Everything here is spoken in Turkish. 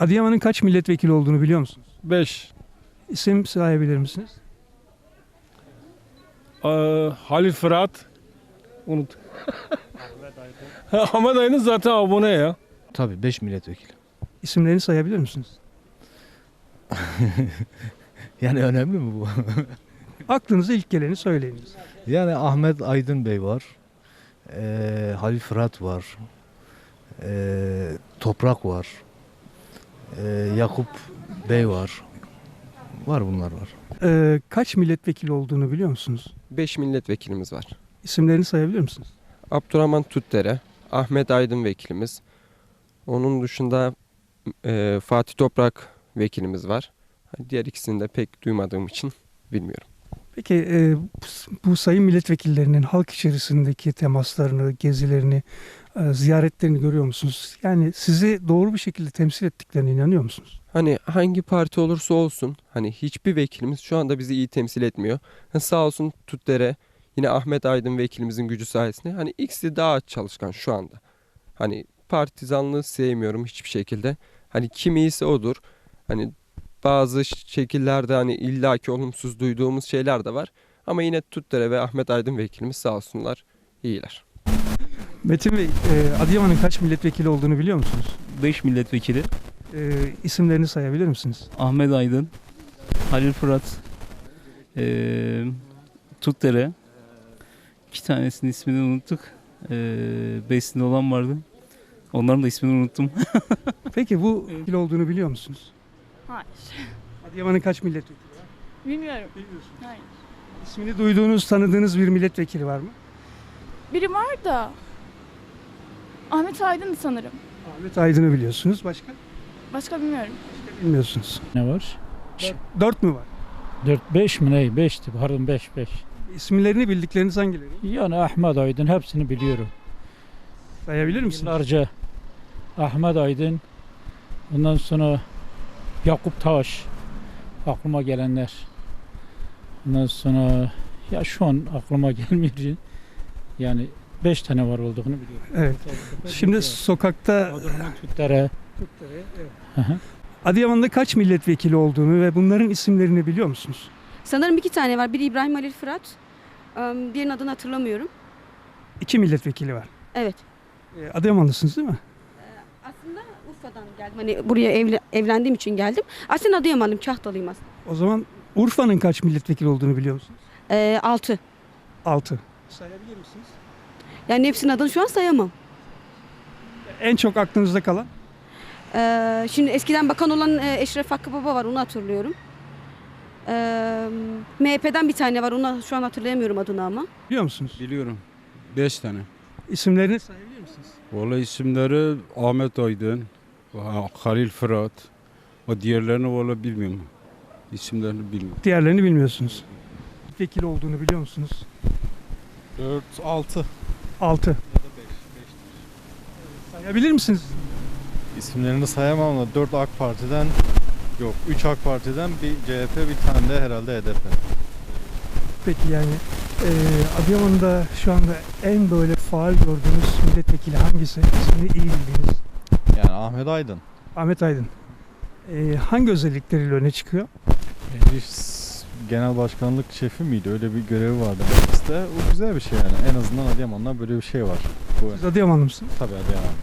Adıyaman'ın kaç milletvekili olduğunu biliyor musunuz? 5. İsim sayabilir misiniz? Halil Fırat. Unut. Ahmet Aydın zaten abone ya. Tabii 5 milletvekili. İsimlerini sayabilir misiniz? Yani önemli mi bu? Aklınıza ilk geleni söyleyiniz. yani Ahmet Aydın Bey var. Ee, Halil Fırat var. Ee, Toprak var. Ee, Yakup Bey var. Var bunlar var. Ee, kaç milletvekili olduğunu biliyor musunuz? 5 milletvekilimiz var. İsimlerini sayabilir misiniz? Abdurrahman Tutdere, Ahmet Aydın vekilimiz. Onun dışında e, Fatih Toprak vekilimiz var. Diğer ikisini de pek duymadığım için bilmiyorum. Peki e, bu- sayın milletvekillerinin halk içerisindeki temaslarını, gezilerini, e, ziyaretlerini görüyor musunuz? Yani sizi doğru bir şekilde temsil ettiklerine inanıyor musunuz? Hani hangi parti olursa olsun hani hiçbir vekilimiz şu anda bizi iyi temsil etmiyor. Sağ olsun Tutdere yine Ahmet Aydın vekilimizin gücü sayesinde hani ikisi daha çalışkan şu anda. Hani partizanlığı sevmiyorum hiçbir şekilde. Hani kim iyiyse odur. Hani bazı şekillerde hani illaki olumsuz duyduğumuz şeyler de var. Ama yine Tutdere ve Ahmet Aydın vekilimiz sağ olsunlar iyiler. Metin Bey, e, Adıyaman'ın kaç milletvekili olduğunu biliyor musunuz? 5 milletvekili E, isimlerini sayabilir misiniz? Ahmet Aydın, Halil Fırat, eee Tutdere. İki tanesinin ismini unuttuk. Eee beşinde olan vardı. Onların da ismini unuttum. Peki bu vekil olduğunu biliyor musunuz? Hayır. Adıyaman'ın kaç milletvekili var? Bilmiyorum. Bilmiyorsunuz. Hayır. İsmini duyduğunuz, tanıdığınız bir milletvekili var mı? Biri var da Ahmet Aydın sanırım. Ahmet Aydın'ı biliyorsunuz. Başka? Başka bilmiyorum. Bilmiyorsunuz. Ne var? Dört mü var? 4 5 mi ne? 5'ti. Pardon 5 5. İsimlerini bildikleriniz hangileri? Yani Ahmet Aydın hepsini biliyorum. Sayabilir misiniz? Yıllarca Ahmet Aydın ondan sonra Yakup Taş aklıma gelenler. Ondan sonra ya şu an aklıma gelmiyor. Yani 5 tane var olduğunu biliyorum. Evet. Şimdi sokakta Abdurrahman Tüttere. Hı hı. Adıyaman'da kaç milletvekili olduğunu ve bunların isimlerini biliyor musunuz? Sanırım iki tane var. Biri İbrahim Halil Fırat. Em, Diğerinin adını hatırlamıyorum. İki milletvekili var. Evet. E, Adıyamanlısınız değil mi? Aslında Urfa'dan geldim. Hani buraya evle- evlendiğim için geldim. Aslında Adıyamanlıyım. Kahtalıyım aslında. O zaman Urfa'nın kaç milletvekili olduğunu biliyor musunuz? Ee, altı. Altı. Sayabilir misiniz? Yani hepsinin adını şu an sayamam. En çok aklınızda kalan? Ee, şimdi eskiden bakan olan e, Eşref Hakkı Baba var. Onu hatırlıyorum. Ee, MHP'den bir tane var. Onu şu an hatırlayamıyorum adını ama. Biliyor musunuz? Biliyorum. 5 tane. İsimlerini sayabilir misiniz? Vallahi isimleri Ahmet Aydın, Halil Fırat. O diğerlerini vallahi bilmiyorum. İsimlerini bilmiyorum. Diğerlerini bilmiyorsunuz. Vekili olduğunu biliyor musunuz? 4, 6. Altı. Sayabilir misiniz? İsimlerini sayamam da 4 AK Parti'den yok 3 AK Parti'den bir CHP bir tane de herhalde HDP. Peki yani e, Adıyaman'da şu anda en böyle faal gördüğünüz milletvekili hangisi? İsmini iyi bildiğiniz. Yani Ahmet Aydın. Ahmet Aydın. E, hangi özellikleriyle öne çıkıyor? Meclis Genel Başkanlık Şefi miydi? Öyle bir görevi vardı mecliste. O güzel bir şey yani. En azından Adıyaman'da böyle bir şey var. Bu Siz Adıyamanlı mısınız? tabii Adıyaman.